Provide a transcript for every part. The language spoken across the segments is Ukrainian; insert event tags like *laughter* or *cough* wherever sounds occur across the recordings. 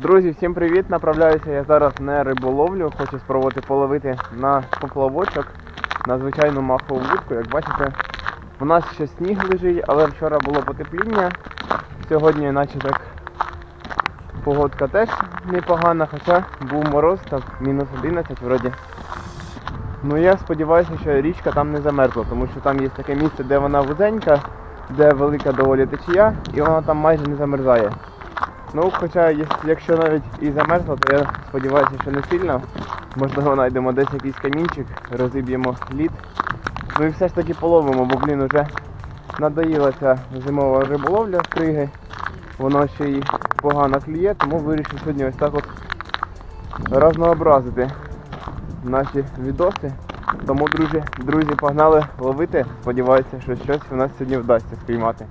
Друзі, всім привіт! Направляюся я зараз на риболовлю. Хочу спробувати половити на поплавочок на звичайну махову вудку. Як бачите, у нас ще сніг лежить, але вчора було потепління. Сьогодні наче так погодка теж непогана, хоча був мороз, так мінус 11 вроді. Ну я сподіваюся, що річка там не замерзла, тому що там є таке місце, де вона вузенька, де велика доволі течія, і вона там майже не замерзає. Ну, хоча якщо навіть і замерзла, то я сподіваюся, що не сильно. Можливо, знайдемо десь якийсь камінчик, розіб'ємо лід. Ну і все ж таки половимо, бо блін уже надоїла ця зимова риболовля з криги. Воно ще й погано клює, тому вирішив сьогодні ось так от разнообразити наші відоси. Тому, друзі, друзі, погнали ловити. Сподіваюся, що щось у нас сьогодні вдасться спіймати.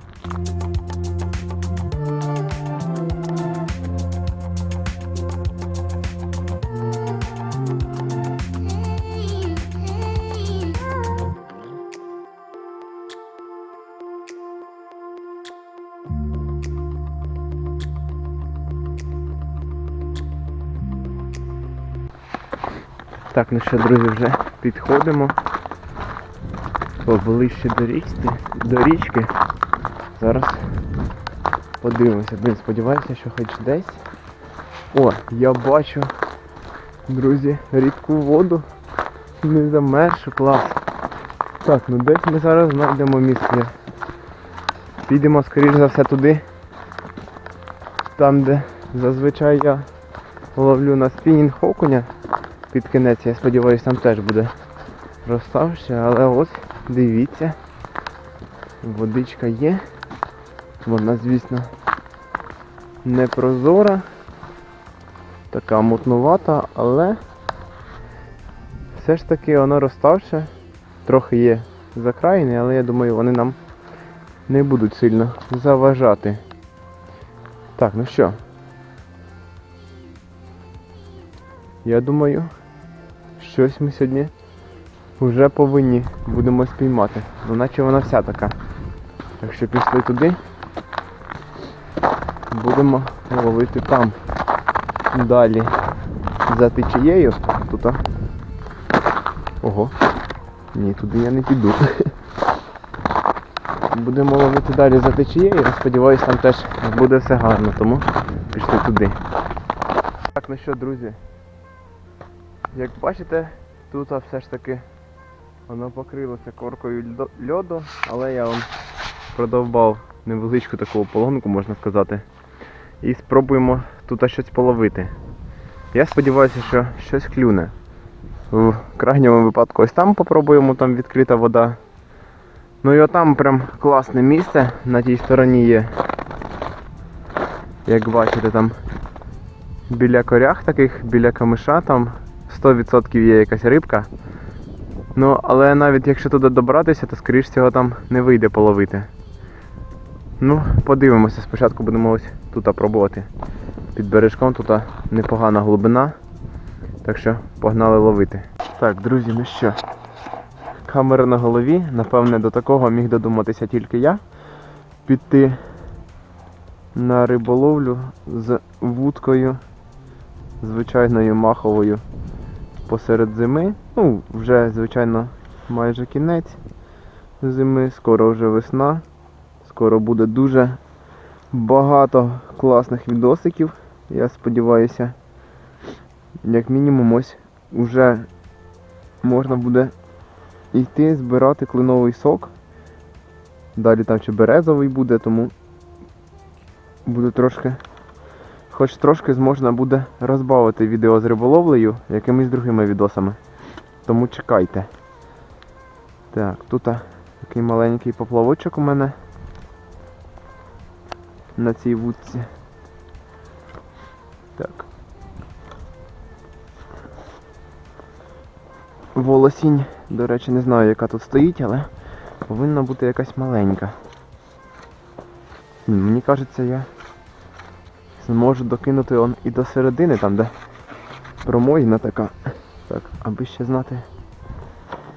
Так, ну що, друзі, вже підходимо поближче до річки, до річки. Зараз подивимося. Блін, сподіваюся, що хоч десь. О, я бачу, друзі, рідку воду. Не замершу, клас. Так, ну десь ми зараз знайдемо місце. Підемо, скоріш за все, туди. Там, де зазвичай я ловлю на спінінг окуня під кінець, я сподіваюся, там теж буде розставши, але ось дивіться, водичка є. Вона, звісно, не прозора, така мутнувата, але все ж таки воно розставше. Трохи є закраїни, але я думаю, вони нам не будуть сильно заважати. Так, ну що? Я думаю, щось ми сьогодні вже повинні будемо спіймати. Ну наче вона вся така. Так що пішли туди. Будемо ловити там. Далі за течією. Тут. Ого. Ні, туди я не піду. *laughs* Будемо ловити далі за течією. Я сподіваюся, там теж буде все гарно, тому пішли туди. Так, ну що, друзі, як бачите, тут все ж таки воно покрилося коркою льоду, але я вам продовбав невеличку таку полонку, можна сказати. І спробуємо тут щось половити. Я сподіваюся, що щось клюне. В крайньому випадку ось там попробуємо, там відкрита вода. Ну і отам прям класне місце на тій стороні є. Як бачите, там біля корях таких, біля камиша там 100% є якась рибка. Ну, але навіть якщо туди добратися, то скоріш всього там не вийде половити. Ну, подивимося, спочатку будемо ось тут пробувати. Під бережком тут непогана глибина. Так що погнали ловити. Так, друзі, ну що? Камера на голові, напевне, до такого міг додуматися тільки я. Піти на риболовлю з вудкою звичайною маховою посеред зими. Ну, вже, звичайно, майже кінець зими, скоро вже весна. Скоро буде дуже багато класних відосиків. Я сподіваюся, як мінімум ось уже можна буде йти збирати кленовий сок. Далі там ще березовий буде, тому буде трошки хоч трошки зможна буде розбавити відео з риболовлею якимись другими відосами. Тому чекайте. Так, тут такий маленький поплавочок у мене на цій вудці. Так. Волосінь, до речі, не знаю, яка тут стоїть, але повинна бути якась маленька. Мені кажеться, я Зможу докинути он і до середини, там де промойна така. Так, аби ще знати,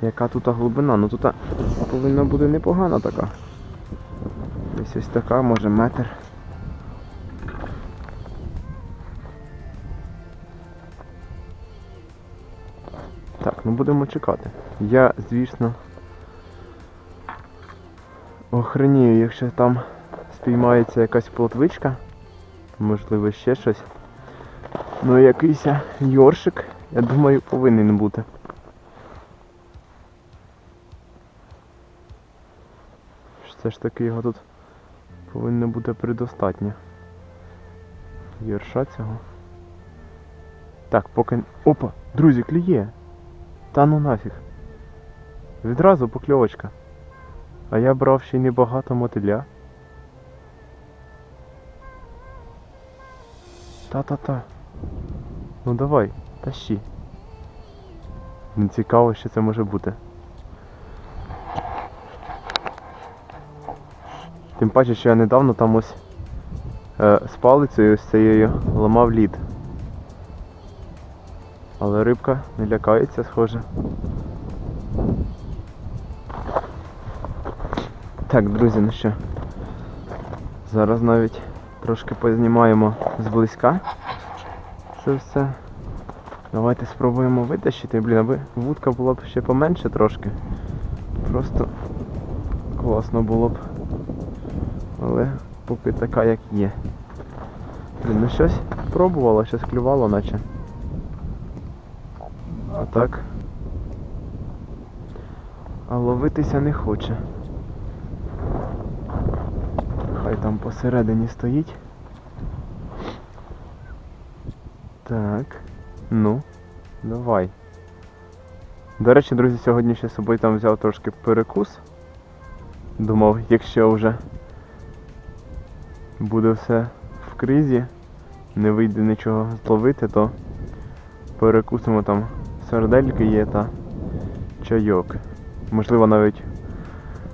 яка тут глибина. Ну тут повинна бути непогана така. Десь ось така, може метр. Так, ну будемо чекати. Я, звісно, охренію, якщо там спіймається якась плотвичка можливо ще щось. Ну якийсь йоршик, я думаю, повинен бути. Все ж таки його тут повинно бути предостатньо. Йорша цього. Так, поки. Опа! Друзі, клює! Та ну нафіг. Відразу покльовочка. А я брав ще й небагато мотиля. Та-та-та. Ну давай, тащи. Не цікаво, що це може бути. Тим паче, що я недавно там ось е, з палицею ось цією ламав лід. Але рибка не лякається, схоже. Так, друзі, ну що. Зараз навіть трошки познімаємо зблизька. Це все. Давайте спробуємо витащити. Блін, аби вудка була б ще поменше трошки. Просто класно було б. Але поки така як є. Блін, ну щось пробувало, щось клювало наче. А так. А ловитися не хоче. Хай там посередині стоїть. Так. Ну, давай. До речі, друзі, сьогодні ще з собою там взяв трошки перекус. Думав, якщо вже буде все в кризі, не вийде нічого зловити, то перекусимо там сардельки є та чайок. Можливо, навіть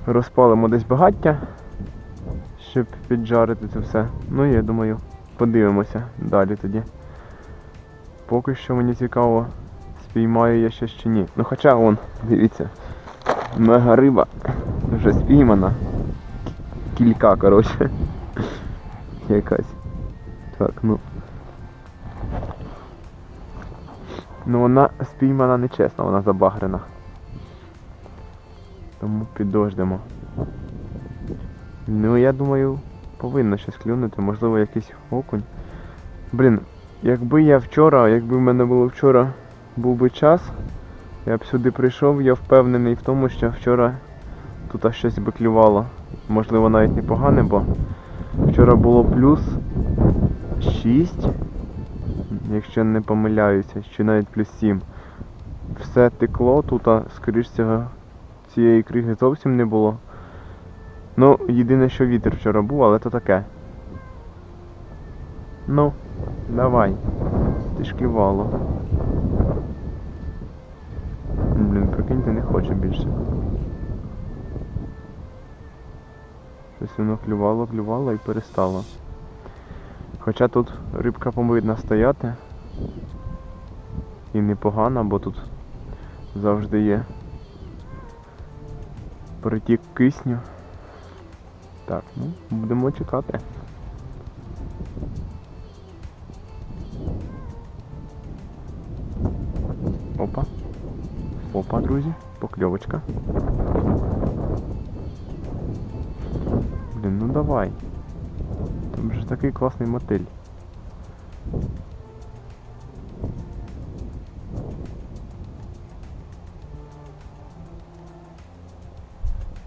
розпалимо десь багаття, щоб піджарити це все. Ну я думаю, подивимося далі тоді. Поки що мені цікаво, спіймаю я ще чи ні. Ну хоча он, дивіться, мега риба вже спіймана. Кілька, коротше. Якась. Так, ну. Ну вона спіймана нечесно, вона забагрена. Тому підождемо. Ну я думаю, повинно щось клюнути, можливо якийсь окунь. Блін, якби я вчора, якби в мене було вчора був би час, я б сюди прийшов, я впевнений в тому, що вчора тут щось би клювало. Можливо навіть непогане, бо вчора було плюс 6, якщо не помиляюся, чи навіть плюс 7. Все текло тут, скоріш цього цієї криги зовсім не було. Ну, єдине, що вітер вчора був, але то таке. Ну, давай. Ти ж клювало. Блін, прикиньте, не хоче більше. Щось воно клювало, клювало і перестало. Хоча тут рибка повинна стояти. І непогана, бо тут завжди є притік кисню. Так, ну, будемо чекати. Опа. Опа, друзі, покльовочка. Блін, ну давай. Там же такий класний мотиль.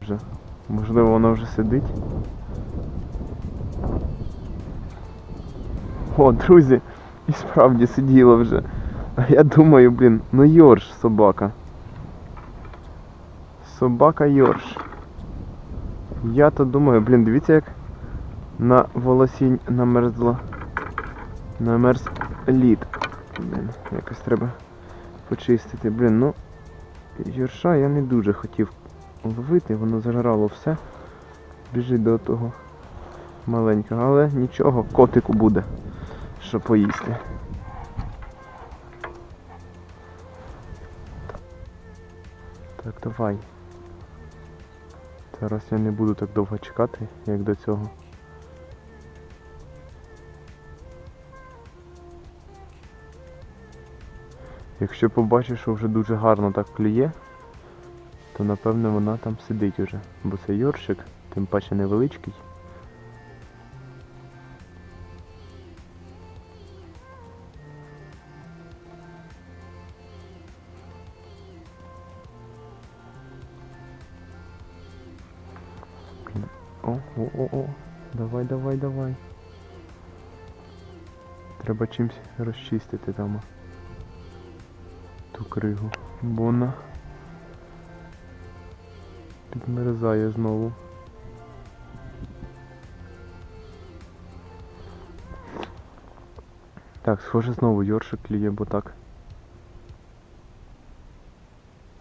Вже. Можливо, воно вже сидить. О, друзі, і справді сиділо вже. А я думаю, блін, ну Йорш собака. Собака Йорш. Я то думаю, блін, дивіться як на волосінь намерзло. Намерз лід. Блін, якось треба почистити. Блін, ну Йорша я не дуже хотів ловити, воно зажрало все. Біжить до того маленького, але нічого, котику буде, що поїсти. Так, давай. Зараз я не буду так довго чекати, як до цього. Якщо побачиш, що вже дуже гарно так клює, то напевно вона там сидить уже. Бо це йоршик, тим паче невеличкий. О, о, о, о. Давай, давай, давай. Треба чимсь розчистити там ту кригу. Бо вона підмерзає знову. Так, схоже знову Йоршик кліє, бо так.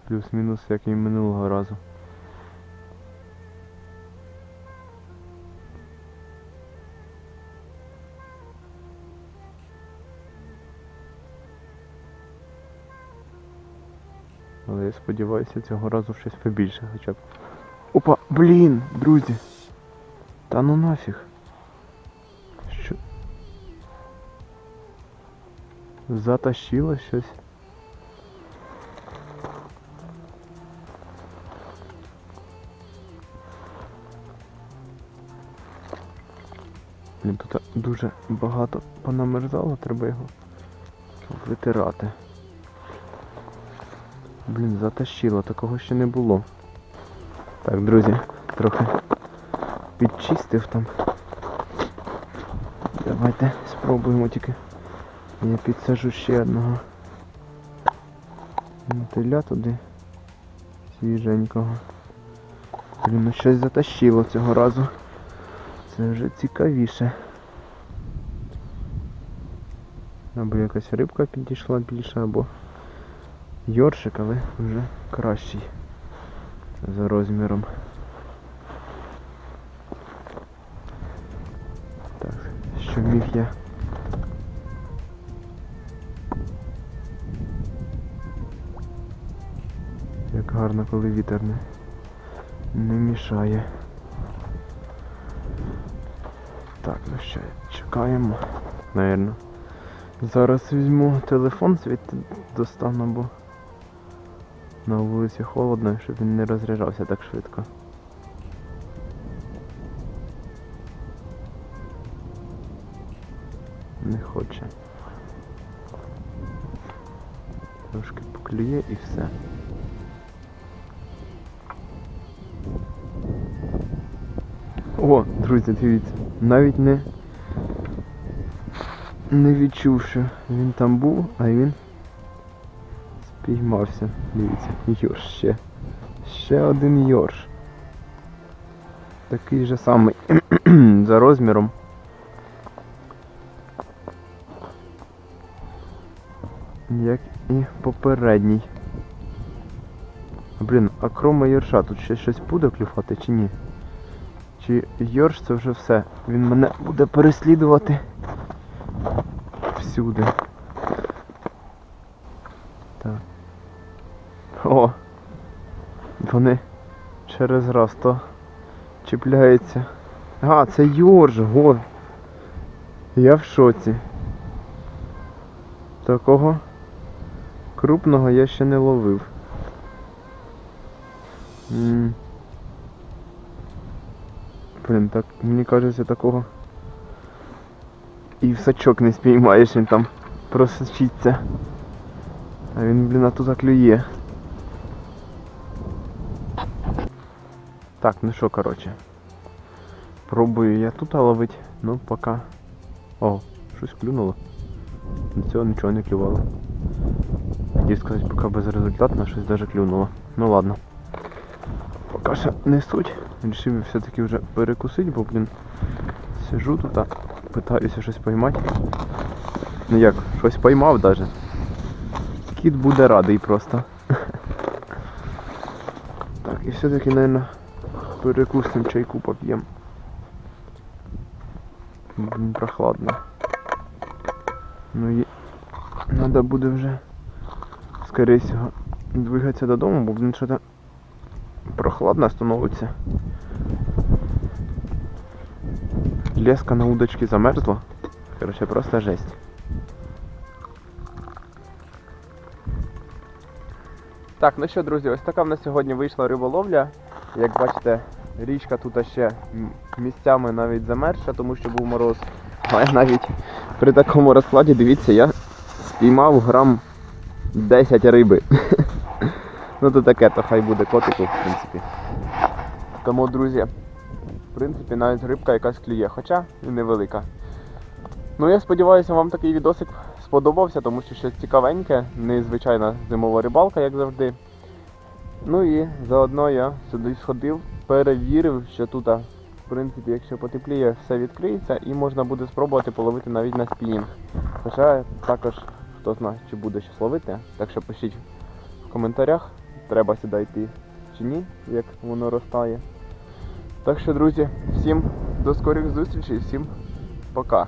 Плюс-мінус, як і минулого разу. Але я сподіваюся, цього разу щось побільше хоча б. Опа, блін, друзі. Та ну нафіг. Що? Затащило щось. Блін, тут дуже багато понамерзало, треба його витирати. Блін, затащило, такого ще не було. Так, друзі, трохи підчистив там. Давайте спробуємо тільки. Я підсажу ще одного мотиля туди. Свіженького. Блін, ну щось затащило цього разу. Це вже цікавіше. Або якась рибка підійшла більше, або Йоршик, але вже кращий за розміром. Так, що міг я. Як гарно, коли вітер не, не мішає. Так, ну що, чекаємо, Наверно. Зараз візьму телефон звідти достану, бо на вулиці холодно, щоб він не розряджався так швидко. Не хоче. Трошки поклює і все. О, друзі, дивіться, навіть не не відчув, що він там був, а він спіймався. Дивіться, йорш ще. Ще один йорш. Такий же самий *clears throat* за розміром. Як і попередній. Блін, а кроме йорша тут ще щось буде клювати чи ні? Чи йорш це вже все? Він мене буде переслідувати всюди. Так. О! Вони через раз то чіпляються. А, це Йорж, го. Я в шоці. Такого крупного я ще не ловив. М. Блін, так, мені кажеться, такого і в сачок не спіймаєш, він там просочиться. А він, блін, а тут клює. Так, ну що, коротше. Пробую я тут ловить, ну поки. О, щось клюнуло. До цього нічого не клювало. Хотів сказати, поки безрезультатно, щось даже клюнуло. Ну ладно. Поки що не суть. Рішив все-таки вже перекусити, бо, блін, сижу тут, а питаюся щось поймати. Ну як, щось поймав даже. Кіт буде радий просто. *laughs* Так, і все-таки, наверное, перекусим чайку поп'ємо. Прохладно. Ну і треба буде вже скорее всього двигатися додому, бо блін що то прохладно становиться. Леска на удочке замерзла. Короче, просто жесть. Так, ну що, друзі, ось така в нас сьогодні вийшла риболовля. Як бачите, річка тут ще місцями навіть замерзша, тому що був мороз. Але навіть при такому розкладі, дивіться, я спіймав грам 10 риби. *laughs* ну то таке, то хай буде котику, в принципі. Тому, друзі, в принципі, навіть рибка якась клює, хоча і невелика. Ну я сподіваюся, вам такий відосик сподобався, тому що щось цікавеньке, незвичайна зимова рибалка, як завжди. Ну і заодно я сюди сходив, перевірив, що тут, в принципі, якщо потепліє, все відкриється і можна буде спробувати половити навіть на спінінг. Хоча також хто знає, чи буде щось ловити, так що пишіть в коментарях, треба сюди йти чи ні, як воно розтає. Так що, друзі, всім до скорих зустрічей, всім пока.